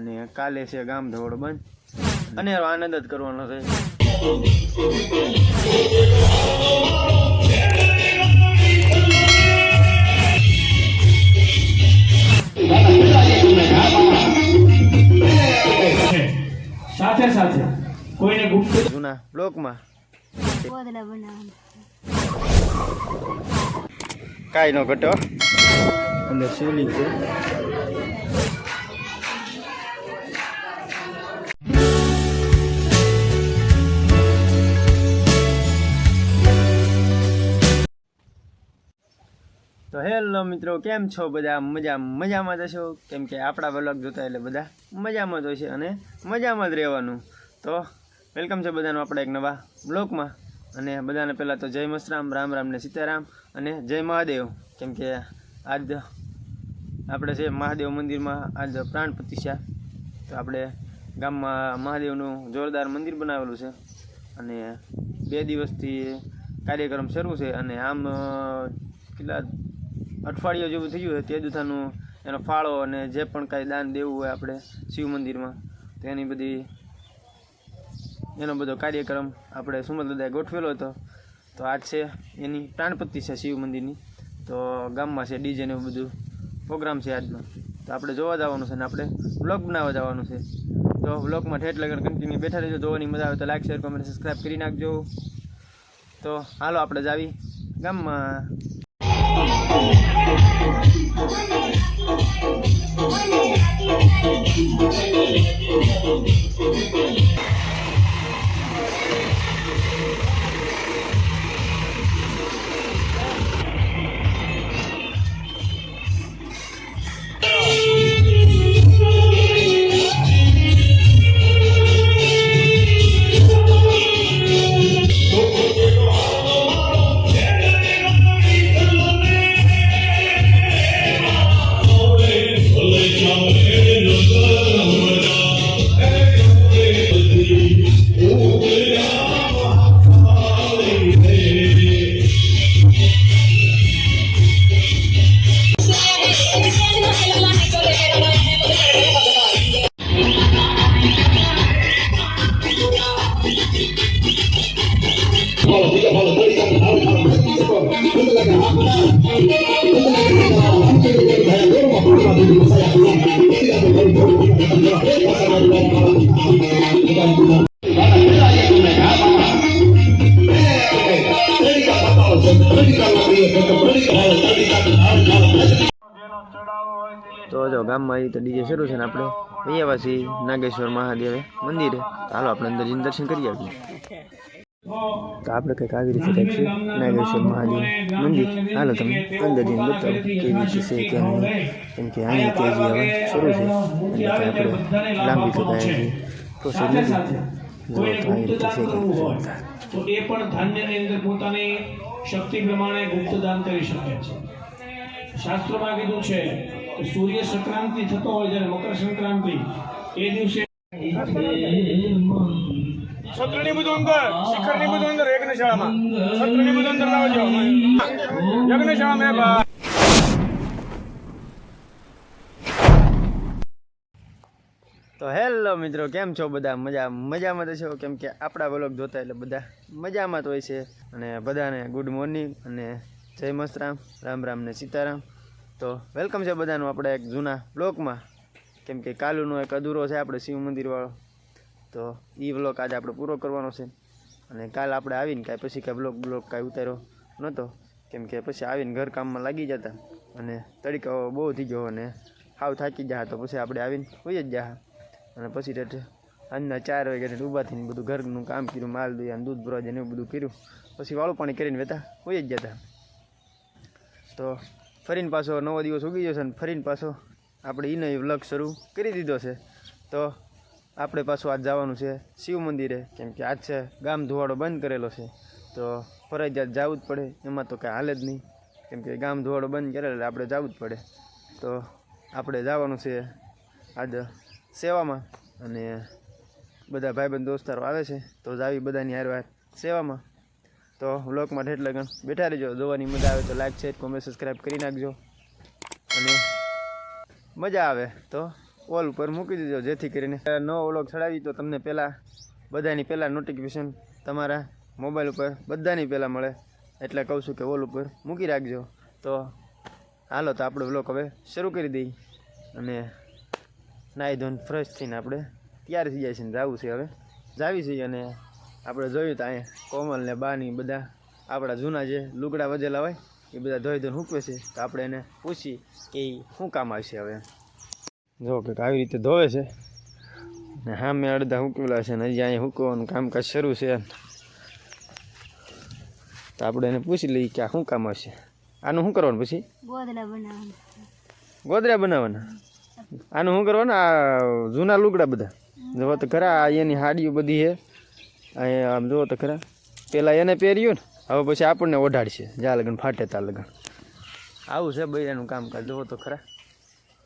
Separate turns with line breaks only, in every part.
અને કાલે છે ગામ ધોડ બંધ. અને આનંદ જ કરવાનો છે.
સાથે સાથે કોઈને ગુપ્ત
જૂના બ્લોકમાં. કાંઈ નો ઘટો અને શિવલિંગ છે. તો હેલો મિત્રો, કેમ છો બધા? મજા મજામાં જ છો કેમ કે આપણા વ્લોગ જોતા એટલે બધા મજામાં જ હોય છે અને મજામાં જ રહેવાનું. તો વેલકમ છે બધાનું આપણે એક નવા બ્લોગમાં અને બધાને પહેલાં તો જય મસરામ, રામ રામ ને સીતારામ અને જય મહાદેવ. કેમ કે આજ આપણે છે મહાદેવ મંદિરમાં આજ પ્રાણ પ્રતિષ્ઠા. તો આપણે ગામમાં મહાદેવનું જોરદાર મંદિર બનાવેલું છે. અને બે દિવસથી કાર્યક્રમ શરૂ છે અને આમ કેટલા અઠવાડિયું જેવું થઈ ગયું તે દુથાનું એનો ફાળો અને જે પણ કાંઈ દાન દેવું હોય આપણે શિવ મંદિરમાં, તો એની બધી એનો બધો કાર્યક્રમ આપણે સુમત દાદાએ ગોઠવેલો હતો. તો આજ છે એની પ્રાણપતિ છે શિવ મંદિરની. તો ગામમાં છે ડીજે ને બધું પ્રોગ્રામ છે આજનો. તો આપણે જોવા જવાનું છે ને આપણે વ્લોગ બનાવવા જવાનું છે. તો વ્લોગમાં ઠેઠ લગન કન્ટિન્યુ બેઠા રહેજો. જોવાની મજા આવે તો લાઈક શેર કોમેન્ટ સબસ્ક્રાઈબ કરી નાખજો. તો હાલો આપણે જાવી ગામમાં તો જો ગામમાં એ તો ડીજે શરૂ છે ને આપણે. અહીંયા પછી નાગેશ્વર મહાદેવ મંદિરે. તો હાલો, આપણે અંદર જઈને દર્શન કરી આવીએ. તો આપણે કંઈક આવી રીતે કંઈક છે, નાગેશ્વર મહાદેવ મંદિર. હાલો, તમે અંદર જઈને બતાવો કેવી રીતે છે કેમ નહીં. કેમ કે આની તેજી હવે શરૂ છે. એટલે કે આપણે લાંબી તો કાંઈ પ્રોસેસ નથી. જો, તો આવી રીતે છે કંઈક. જોરદાર.
તો એ પણ ધાન્યની અંદર પોતાની શક્તિ પ્રમાણે ગુપ્ત દાન કરી શકે છે. શાસ્ત્રોમાં કીધું છે કે સૂર્ય સંક્રાંતિ થતો હોય જ્યારે મકર સંક્રાંતિ એ દિવસે
છત્રની બધું અંદર શિખરની બધું અંદર યજ્ઞશાળામાં છત્રની બધું અંદર લાવજો. યજ્ઞશાળામાં બા
તો હેલો મિત્રો કેમ છો બધા? મજા મજામાં તો છો કેમ કે આપણા વ્લોગ જોતા એટલે બધા મજામાં તો હોય છે. અને બધાને ગુડ મોર્નિંગ અને જય મસ્તરામ રામ રામ ને સીતારામ. તો વેલકમ છે બધાનું આપણે એક જૂના બ્લોકમાં. કેમ કે કાલુનો એક અધૂરો છે આપણે શિવ મંદિરવાળો. તો એ બ્લોક આજે આપણે પૂરો કરવાનો છે. અને કાલ આપણે આવીને કાંઈ પછી કાંઈ બ્લોક બ્લોક કાંઈ ઉતાર્યો નહોતો. કેમ કે પછી આવીને ઘર કામમાં લાગી જતા. અને તડકો બહુ થઈ ગયો અને હાવ થાકી ગયા તો પછી આપણે આવીને હોઈ જ જા અને પછી ઠેઠ આજના ચાર વાગે ઊભા થઈને બધું ઘરનું કામ કર્યું, માલ દુયા દૂધ ભરવા જઈને એવું બધું કર્યું. પછી વાળું પાણી કરીને વેતા હોઈ જ જતા. તો ફરીને પાછો નવો દિવસ ઉગી જશે ને ફરીને પાછો આપણે એને વ્લોગ શરૂ કરી દીધો છે. તો આપણે પાછું આજ જવાનું છે શિવ મંદિરે. કેમ કે આજ છે ગામ ધોવાડો બંધ કરેલો છે. તો ફરજિયાત જવું જ પડે, એમાં તો કાંઈ હાલે જ નહીં. કેમ કે ગામ ધોવાડો બંધ કરેલો એટલે આપણે જવું જ પડે. તો આપણે જવાનું છે આજ સેવામાં. અને બધા ભાઈબંધ, દોસ્તારો આવે છે, તો જ આવી બધાની હારવાર સેવામાં તો વ્લોગમાં એટલે લગન. બેઠા રહેજો. જોવાની મજા આવે તો લાઈક શેર કોમેન્ટ સબસ્ક્રાઈબ કરી નાખજો. અને મજા આવે તો ઓલ ઉપર મૂકી દેજો, જેથી કરીને નવો વ્લોગ ચડાવી તો તમને પહેલાં બધાની પહેલાં નોટિફિકેશન તમારા મોબાઈલ ઉપર બધાની પહેલાં મળે. એટલે કહું છું કે ઓલ ઉપર મૂકી રાખજો. તો હાલો તો આપણો વ્લોગ હવે શરૂ કરી દઈએ. અને નાહી ધોન ફ્રેશ થઈને આપણે તૈયાર થઈ જાય છે ને જવું છે હવે. જાવી છીએ અને આપણે જોયું તો અહીંયા કોમલ ને બાની બધા આપણા જૂના જે લુગડા વધેલા હોય એ બધા ધોઈ ધોઈને હૂકવે છે. તો આપણે એને પૂછી કે એ શું કામ આવશે હવે? જો કે આવી રીતે ધોવે છે. ને હા મેં અડધા હૂકવેલા છે ને હજી અહીંયા હૂકવાનું કામકાજ શરૂ છે. તો આપણે એને પૂછી લઈએ કે આ શું કામ આવશે? આનું શું કરવાનું પછી?
ગોદડા બનાવવાના.
ગોદરા બનાવવાના? આનું શું કરવાનું? આ જૂના લુગડા બધા? જોવો તો ખરા આ એની હાડીઓ બધી છે. અહીંયા આમ જોવો તો ખરા. પેલા એને પહેર્યું ને, હવે પછી આપણને ઓઢાડશે. જ્યાં લગન, ફાટે તા લગન. આવું છે બૈરાનું કામકાજ જોવો તો ખરા.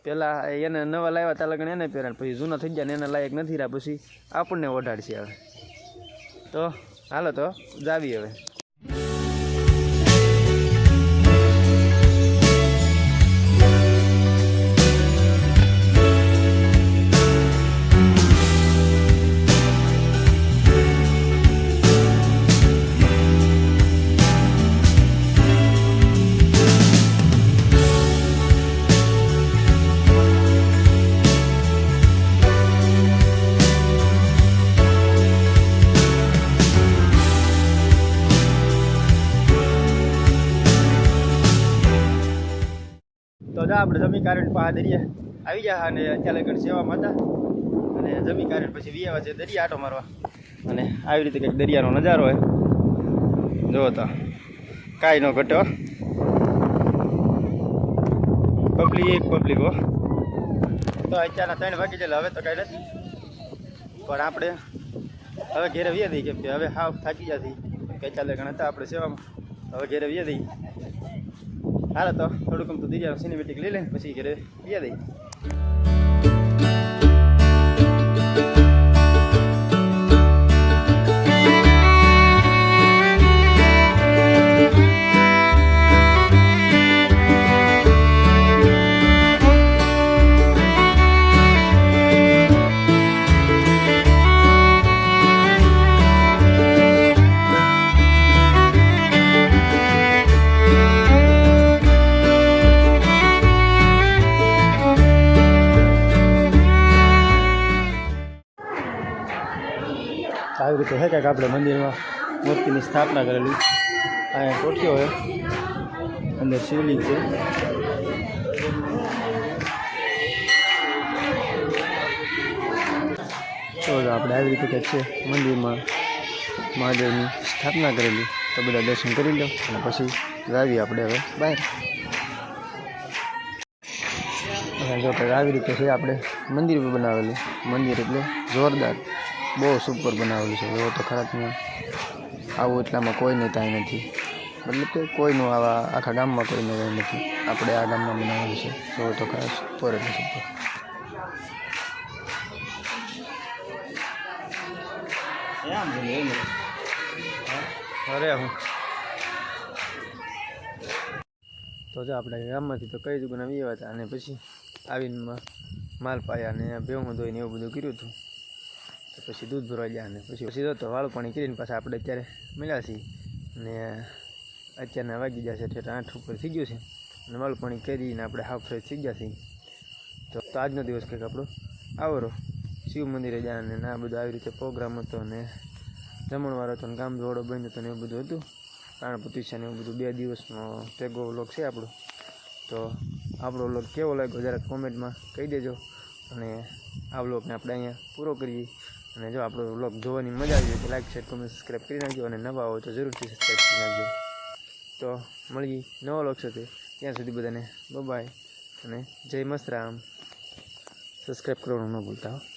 પેલા એને નવા લાવ્યા તા લગન, એને પહેર્યા પછી જૂના થઈ ગયા ને એને લાયક નથી રહ્યા, પછી આપણને ઓઢાડશે હવે. તો, હાલો તો, જાવી હવે. તો જા આપણે જમી કારણ પા દરિયા આવી ગયા અને અત્યારે આગળ સેવામાં હતા. અને જમી કારણ પછી વિયાવા છે દરિયા આટો મારવા. અને આવી રીતે કંઈક દરિયાનો નજારો હોય જોવો તો, કાંઈ ન ઘટે પબ્લિક, એક પબ્લિક હો. તો અત્યારના ત્રણ વાગી જાય હવે તો કાંઈ નથી. પણ આપણે હવે ઘેરે વ્યા દઈએ કેમ કે હવે હાવ થાકી જતી કે ચાલે ઘણા હતા આપણે સેવામાં. હવે ઘેરે વ્યા દઈએ. હાલો તો થોડુંક તો દીજા સિનેમેટિક લઈ લઈને પછી ઘરે વ્યા દઈએ આવી રીતે છે કાંઈક આપણે મંદિરમાં મૂર્તિની સ્થાપના કરેલી. અહીંયા કોઠીઓ છે. અંદર શિવલિંગ છે. તો આપણે આવી રીતે કંઈક છે મંદિરમાં મહાદેવની સ્થાપના કરેલી. તો બધા દર્શન કરી લો અને પછી જાવી આપણે હવે બહાર. અને જો કંઈક આવી રીતે છે આપણે મંદિર બનાવેલું. મંદિર એટલે જોરદાર. બહુ સુપર બનાવેલું છે. એવો તો ખરાબ તમે આવું એટલામાં કોઈને ત્યાં નથી. મતલબ કે કોઈનું આવા આખા ગામમાં કોઈને કંઈ નથી. આપણે આ ગામમાં બનાવેલું છે. એવો તો ખરા સુપર એટલે સુપર અરે હું. તો જો આપણે ગામમાંથી તો કઈ જ બનાવી આવ્યા હતા અને પછી આવીને માલ પાયા અને ભેવું ધોઈને એવું બધું કર્યું હતું. પછી દૂધ ભરવા ગયા અને પછી પછી તો વાળું પાણી કરીને પાછા આપણે અત્યારે મળ્યા છીએ. અને અત્યારના વાગી જશે ઠેઠ આઠ ઉપર થઈ ગયું છે. અને વાળું પાણી કરીને આપણે હાફ ફ્રેશ થઈ ગયા છીએ. તો આજનો દિવસ કંઈક આપણો આવો શિવ મંદિરે ગયા અને ના બધું આવી રીતે પ્રોગ્રામ હતો અને જમણવાળો હતો ને ગામ જોડો બંધ હતો ને એવું બધું હતું. પ્રાણ પ્રતિષ્ઠા ને એવું બધું બે દિવસનો ભેગો વ્લોગ છે આપણો. તો આપણો વ્લોગ કેવો લાગ્યો જરાક કોમેન્ટમાં કહી દેજો. અને આ વ્લોગને આપણે અહીંયા પૂરો કરીએ. અને જો આપણો વ્લોગ જોવાની મજા આવી જાય તો લાઈક શેર કમેન્ટ સબસ્ક્રાઈબ કરી નાખજો અને નવા હોય તો જરૂરથી સબસ્ક્રાઈબ કરી નાખજો. તો મળી નવો વ્લોગ સાથે. ત્યાં સુધી બધાને બાય અને જય મસ્ત રામ. સબસ્ક્રાઈબ કરવાનું ન ભૂલતા